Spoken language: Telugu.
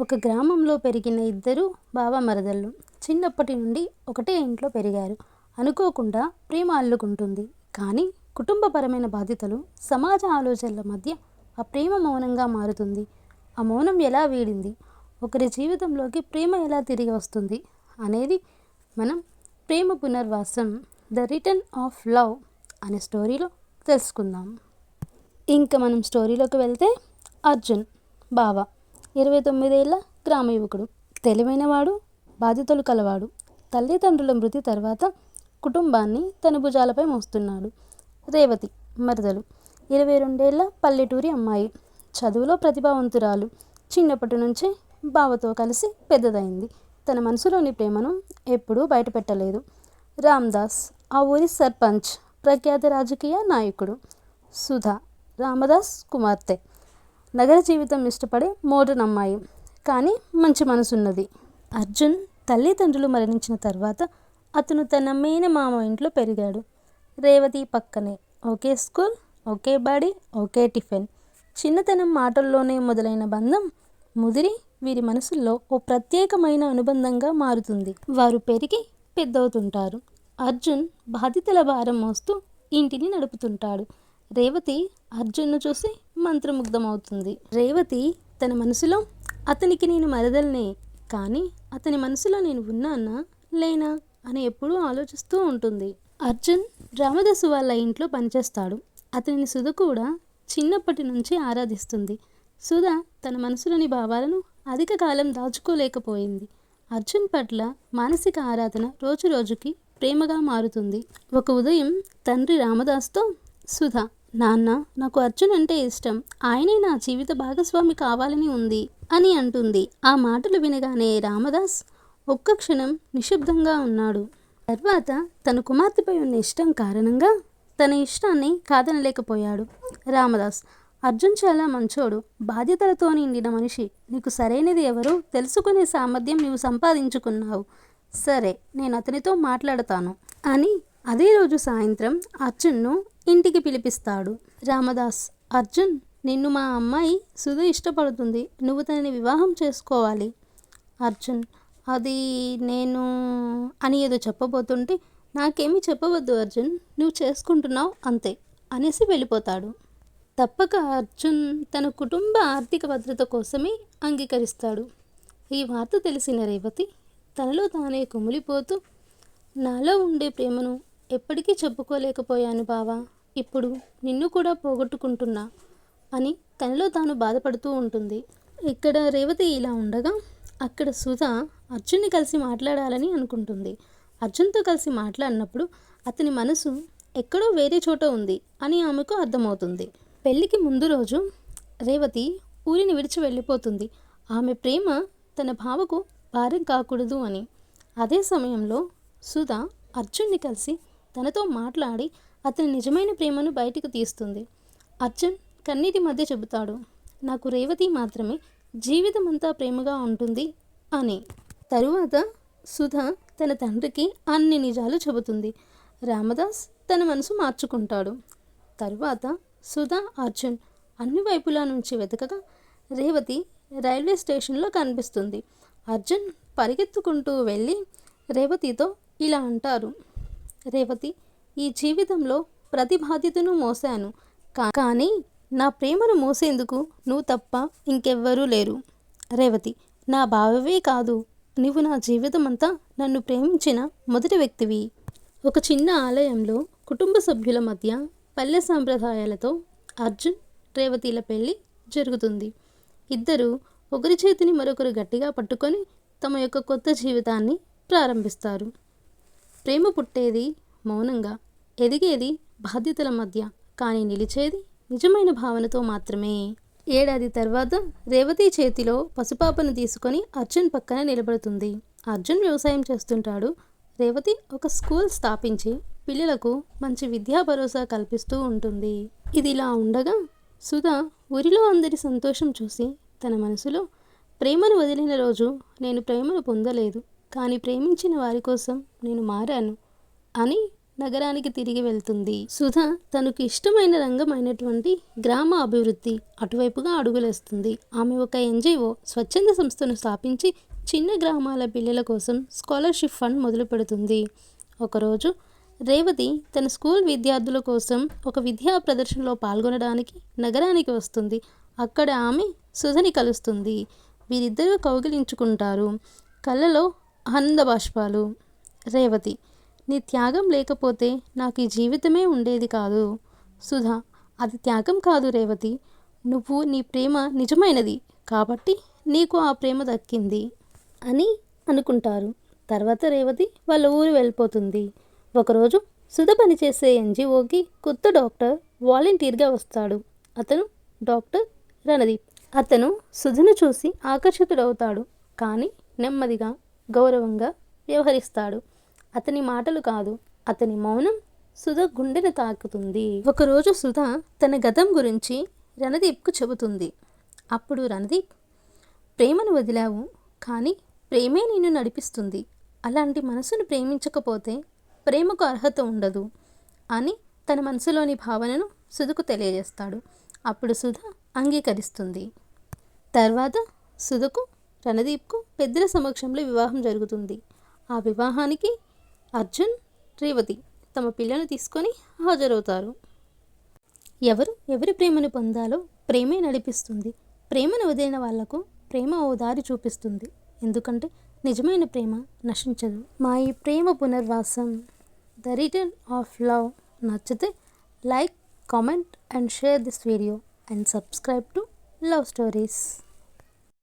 ఒక గ్రామంలో పెరిగిన ఇద్దరు బావమరదళ్ళు చిన్నప్పటి నుండి ఒకటే ఇంట్లో పెరిగారు. అనుకోకుండా ప్రేమ అల్లుకుంటుంది. కానీ కుటుంబపరమైన బాధ్యతలు సమాజ ఆలోచనల మధ్య ఆ ప్రేమ మౌనంగా మారుతుంది. ఆ మౌనం ఎలా వీడింది? ఒకరి జీవితంలోకి ప్రేమ ఎలా తిరిగి వస్తుంది? అనేది మనం ప్రేమ పునర్వాసం ద రిటర్న్ ఆఫ్ లవ్ అనే స్టోరీలో తెలుసుకుందాం. ఇంకా మనం స్టోరీలోకి వెళ్తే అర్జున్ బావ. ఇరవై తొమ్మిదేళ్ళ గ్రామ యువకుడు. తెలివైనవాడు బాధ్యతలు కలవాడు. తల్లిదండ్రుల మృతి తర్వాత కుటుంబాన్ని తన భుజాలపై మోస్తున్నాడు. రేవతి మరదలు. ఇరవై రెండేళ్ళ పల్లెటూరి అమ్మాయి. చదువులో ప్రతిభావంతురాలు. చిన్నప్పటి నుంచే బావతో కలిసి పెద్దదైంది. తన మనసులోని ప్రేమను ఎప్పుడూ బయటపెట్టలేదు. రామ్దాస్ ఆ ఊరి సర్పంచ్ ప్రఖ్యాత రాజకీయ నాయకుడు. సుధా రామదాస్ కుమార్తె. నగర జీవితం ఇష్టపడే మోడర్న్ అమ్మాయి. కానీ మంచి మనసున్నది. అర్జున్ తల్లిదండ్రులు మరణించిన తర్వాత అతను తన మేనమామ ఇంట్లో పెరిగాడు. రేవతి పక్కనే. ఒకే స్కూల్ ఒకే బడి ఒకే టిఫిన్. చిన్నతనం మాటల్లోనే మొదలైన బంధం ముదిరి వీరి మనసుల్లో ఓ ప్రత్యేకమైన అనుబంధంగా మారుతుంది. వారు పెరిగి పెద్దవుతుంటారు. అర్జున్ బాధితుల భారం మోస్తూ ఇంటిని నడుపుతుంటాడు. రేవతి అర్జున్ను చూసి మంత్రముగ్ధమవుతుంది. రేవతి తన మనసులో అతనికి నేను మరదల్నే కానీ అతని మనసులో నేను ఉన్నానా లేనా అని ఎప్పుడూ ఆలోచిస్తూ ఉంటుంది. అర్జున్ రామదాసు వాళ్ళ ఇంట్లో పనిచేస్తాడు. అతనిని సుధ కూడా చిన్నప్పటి నుంచి ఆరాధిస్తుంది. సుధ తన మనసులోని భావాలను అధిక కాలం దాచుకోలేకపోయింది. అర్జున్ పట్ల మానసిక ఆరాధన రోజు రోజుకి ప్రేమగా మారుతుంది. ఒక ఉదయం తండ్రి రామదాస్తో సుధ నాన్న నాకు అర్జున్ అంటే ఇష్టం. ఆయనే నా జీవిత భాగస్వామి కావాలని ఉంది అని అంటుంది. ఆ మాటలు వినగానే రామదాస్ ఒక్క క్షణం నిశ్శబ్దంగా ఉన్నాడు. తర్వాత తన కుమార్తెపై ఉన్న ఇష్టం కారణంగా తన ఇష్టాన్ని కాదనలేకపోయాడు రామదాస్. అర్జున్ చాలా మంచోడు. బాధ్యతలతో నిండిన మనిషి. నీకు సరైనది ఎవరో? తెలుసుకునే సామర్థ్యం నీవు సంపాదించుకున్నావు. సరే నేను అతనితో మాట్లాడతాను అని అదే రోజు సాయంత్రం అర్జున్ను ఇంటికి పిలిపిస్తాడు. రామదాస్ అర్జున్ నిన్ను మా అమ్మాయి సుధ ఇష్టపడుతుంది. నువ్వు తనని వివాహం చేసుకోవాలి. అర్జున్ అది నేను అని ఏదో చెప్పబోతుంటే నాకేమీ చెప్పవద్దు అర్జున్. నువ్వు చేసుకుంటున్నావు అంతే అనేసి వెళ్ళిపోతాడు. తప్పక అర్జున్ తన కుటుంబ ఆర్థిక భద్రత కోసమే అంగీకరిస్తాడు. ఈ వార్త తెలిసిన రేవతి తనలో తానే కుమిలిపోతూ నాలో ఉండే ప్రేమను ఎప్పటికీ చెప్పుకోలేకపోయాను బావా. ఇప్పుడు నిన్ను కూడా పోగొట్టుకుంటున్నా అని తనలో తాను బాధపడుతూ ఉంటుంది. ఇక్కడ రేవతి ఇలా ఉండగా అక్కడ సుధ అర్జున్ని కలిసి మాట్లాడాలని అనుకుంటుంది. అర్జున్తో కలిసి మాట్లాడినప్పుడు అతని మనసు ఎక్కడో వేరే చోట ఉంది అని ఆమెకు అర్థమవుతుంది. పెళ్ళికి ముందు రోజు రేవతి ఊరిని విడిచి వెళ్ళిపోతుంది. ఆమె ప్రేమ తన భావకు భారం కాకూడదు అని. అదే సమయంలో సుధ అర్జున్ని కలిసి తనతో మాట్లాడి అతని నిజమైన ప్రేమను బయటకు తీస్తుంది. అర్జున్ కన్నీటి మధ్య చెబుతాడు నాకు రేవతి మాత్రమే జీవితం అంతా ప్రేమగా ఉంటుంది అని. తరువాత సుధ తన తండ్రికి అన్ని నిజాలు చెబుతుంది. రామదాస్ తన మనసు మార్చుకుంటాడు. తరువాత సుధ అర్జున్ అన్ని వైపులా నుంచి వెతకగా రేవతి రైల్వే స్టేషన్లో కనిపిస్తుంది. అర్జున్ పరిగెత్తుకుంటూ వెళ్ళి రేవతితో ఇలా అంటారు రేవతి ఈ జీవితంలో ప్రతి బాధ్యతను మోసాను కా- కానీ నా ప్రేమను మోసేందుకు నువ్వు తప్ప ఇంకెవ్వరూ లేరు. రేవతి నా బావవే కాదు. నువ్వు నా జీవితం అంతా నన్ను ప్రేమించిన మొదటి వ్యక్తివి. ఒక చిన్న ఆలయంలో కుటుంబ సభ్యుల మధ్య పల్లె సాంప్రదాయాలతో అర్జున్ రేవతిల పెళ్ళి జరుగుతుంది. ఇద్దరు ఒకరి చేతిని మరొకరు గట్టిగా పట్టుకొని తమ యొక్క కొత్త జీవితాన్ని ప్రారంభిస్తారు. ప్రేమ పుట్టేది మౌనంగా ఎదిగేది బాధ్యతల మధ్య కానీ నిలిచేది నిజమైన భావనతో మాత్రమే. ఏడాది తర్వాత రేవతి చేతిలో పసుపాపను తీసుకొని అర్జున్ పక్కన నిలబడుతుంది. అర్జున్ వ్యవసాయం చేస్తుంటాడు. రేవతి ఒక స్కూల్ స్థాపించి పిల్లలకు మంచి విద్యా భరోసా కల్పిస్తూ ఉంటుంది. ఇది ఇలా ఉండగా సుధా ఊరిలో అందరి సంతోషం చూసి తన మనసులో ప్రేమను వదిలిన రోజు నేను ప్రేమను పొందలేదు. కానీ ప్రేమించిన వారి కోసం నేను మారాను అని నగరానికి తిరిగి వెళ్తుంది. సుధ తనకు ఇష్టమైన రంగం అయినటువంటి గ్రామ అభివృద్ధి అటువైపుగా అడుగులేస్తుంది. ఆమె ఒక ఎన్జిఓ స్వచ్ఛంద సంస్థను స్థాపించి చిన్న గ్రామాల పిల్లల కోసం స్కాలర్షిప్ ఫండ్ మొదలు పెడుతుంది ఒకరోజు రేవతి తన స్కూల్ విద్యార్థుల కోసం ఒక విద్యా ప్రదర్శనలో పాల్గొనడానికి నగరానికి వస్తుంది. అక్కడ ఆమె సుధని కలుస్తుంది. వీరిద్దరూ కౌగిలించుకుంటారు. కళ్ళలో ఆనందబాష్పాలు రేవతి నీ త్యాగం లేకపోతే నాకు ఈ జీవితమే ఉండేది కాదు. సుధా అది త్యాగం కాదు రేవతి. నువ్వు నీ ప్రేమ నిజమైనది కాబట్టి నీకు ఆ ప్రేమ దక్కింది అని అనుకుంటారు. తర్వాత రేవతి వాళ్ళ ఊరు వెళ్ళిపోతుంది. ఒకరోజు సుధ పనిచేసే ఎన్జిఓకి కొత్త డాక్టర్ వాలంటీర్గా వస్తాడు. అతను డాక్టర్ రణదీప్. అతను సుధను చూసి ఆకర్షితుడవుతాడు. కానీ నెమ్మదిగా గౌరవంగా వ్యవహరిస్తాడు. అతని మాటలు కాదు అతని మౌనం సుధ గుండెను తాకుతుంది. ఒకరోజు సుధ తన గతం గురించి రణదీప్కు చెబుతుంది. అప్పుడు రణదీప్ ప్రేమను వదిలావు కానీ ప్రేమే నిన్ను నడిపిస్తుంది. అలాంటి మనసును ప్రేమించకపోతే ప్రేమకు అర్హత ఉండదు అని తన మనసులోని భావనను సుధకు తెలియజేస్తాడు. అప్పుడు సుధ అంగీకరిస్తుంది. తర్వాత సుధకు రణదీప్కు పెద్దల సమక్షంలో వివాహం జరుగుతుంది. ఆ వివాహానికి అర్జున్ రేవతి తమ పిల్లను తీసుకొని హాజరవుతారు. ఎవరు ఎవరి ప్రేమను పొందాలో ప్రేమే నడిపిస్తుంది. ప్రేమను వదిలిన వాళ్ళకు ప్రేమ ఓ దారి చూపిస్తుంది. ఎందుకంటే నిజమైన ప్రేమ నశించదు. మా ఈ ప్రేమ పునర్వాసం. The return of love. నచ్చితే like comment and share this video and subscribe to love stories.